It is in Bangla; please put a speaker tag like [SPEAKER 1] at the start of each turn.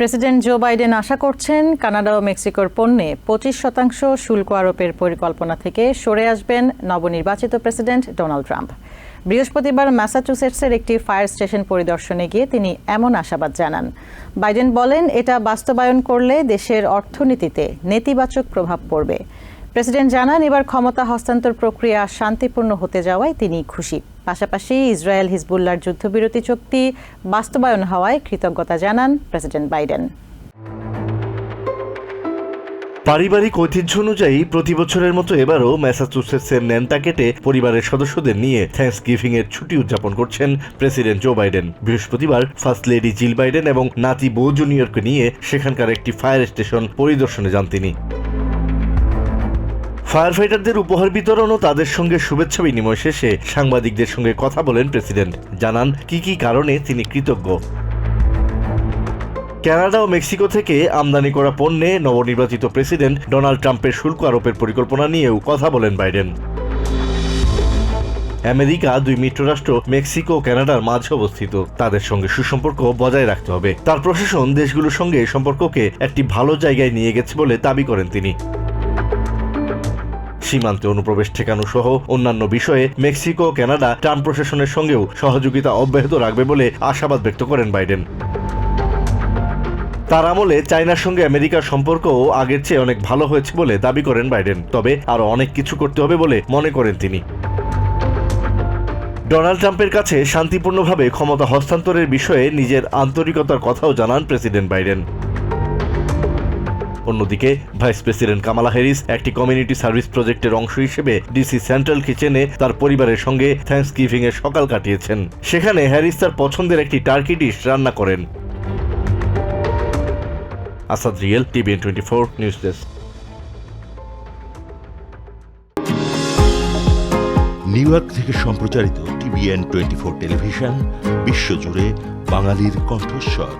[SPEAKER 1] প্রেসিডেন্ট জো বাইডেন আশা করছেন কানাডা ও মেক্সিকোর পণ্যে পঁচিশ শতাংশ শুল্ক আরোপের পরিকল্পনা থেকে সরে আসবেন নবনির্বাচিত প্রেসিডেন্ট ডোনাল্ড ট্রাম্প। বৃহস্পতিবার ম্যাসাচুসেটসের একটি ফায়ার স্টেশন পরিদর্শনে গিয়ে তিনি এমন আশাবাদ জানান। বাইডেন বলেন, এটা বাস্তবায়ন করলে দেশের অর্থনীতিতে নেতিবাচক প্রভাব পড়বে। প্রেসিডেন্ট জানান, এবার ক্ষমতা হস্তান্তর প্রক্রিয়া শান্তিপূর্ণ হতে যাওয়ায় তিনি খুশি। পাশাপাশি ইসরায়েল হিজবুল্লার যুদ্ধবিরতি চুক্তি বাস্তবায়ন হওয়ায় কৃতজ্ঞতা জানান প্রেসিডেন্ট বাইডেন।
[SPEAKER 2] পারিবারিক ঐতিহ্য অনুযায়ী প্রতি বছরের মতো এবারও ম্যাসাচুসেটসের ন্যান্টাকেটে পরিবারের সদস্যদের নিয়ে থ্যাংকস গিভিং এর ছুটি উদযাপন করছেন প্রেসিডেন্ট জো বাইডেন। বৃহস্পতিবার ফার্স্ট লেডি জিল বাইডেন এবং নাতি বো জুনিয়রকে নিয়ে সেখানকার একটি ফায়ার স্টেশন পরিদর্শনে যান তিনি। ফায়ার ফাইটারদের উপহার বিতরণ ও তাদের সঙ্গে শুভেচ্ছা বিনিময় শেষে সাংবাদিকদের সঙ্গে কথা বলেন প্রেসিডেন্ট। জানান কি কি কারণে তিনি কৃতজ্ঞ। কানাডা ও মেক্সিকো থেকে আমদানি করা পণ্যে নবনির্বাচিত প্রেসিডেন্ট ডোনাল্ড ট্রাম্পের শুল্ক আরোপের পরিকল্পনা নিয়েও কথা বলেন বাইডেন। আমেরিকা দুই মিত্ররাষ্ট্র মেক্সিকো ও কানাডার মাঝে অবস্থিত। তাদের সঙ্গে সুসম্পর্ক বজায় রাখতে হবে। তার প্রশাসন দেশগুলোর সঙ্গে সম্পর্ককে একটি ভালো জায়গায় নিয়ে গেছে বলে দাবি করেন তিনি। সীমান্তে অনুপ্রবেশ ঠেকানো সহ অন্যান্য বিষয়ে মেক্সিকো ও কানাডা ট্রাম্প প্রশাসনের সঙ্গেও সহযোগিতা অব্যাহত রাখবে বলে আশাবাদ ব্যক্ত করেন বাইডেন। তার আমলে চায়নার সঙ্গে আমেরিকার সম্পর্কও আগের চেয়ে অনেক ভালো হয়েছে বলে দাবি করেন বাইডেন, তবে আরও অনেক কিছু করতে হবে বলে মনে করেন তিনি। ডোনাল্ড ট্রাম্পের কাছে শান্তিপূর্ণভাবে ক্ষমতা হস্তান্তরের বিষয়ে নিজের আন্তরিকতার কথাও জানান প্রেসিডেন্ট বাইডেন। অন্যদিকে ভাইস প্রেসিডেন্ট কামালা হ্যারিস একটি কমিউনিটি সার্ভিস প্রজেক্টের অংশ হিসেবে ডিসি সেন্ট্রাল কিচেনে তার পরিবারের সঙ্গে থ্যাংকস গিভিং এর সকাল কাটিয়েছেন। সেখানে হ্যারিস তার পছন্দের একটি টার্কি ডিশ রান্না করেন। Asad real TVN twenty four news desk
[SPEAKER 3] New York থেকে সম্প্রচারিত টিভিএন টোয়েন্টি ফোর টেলিভিশন বিশ্বজুড়ে বাঙালির কণ্ঠস্বর।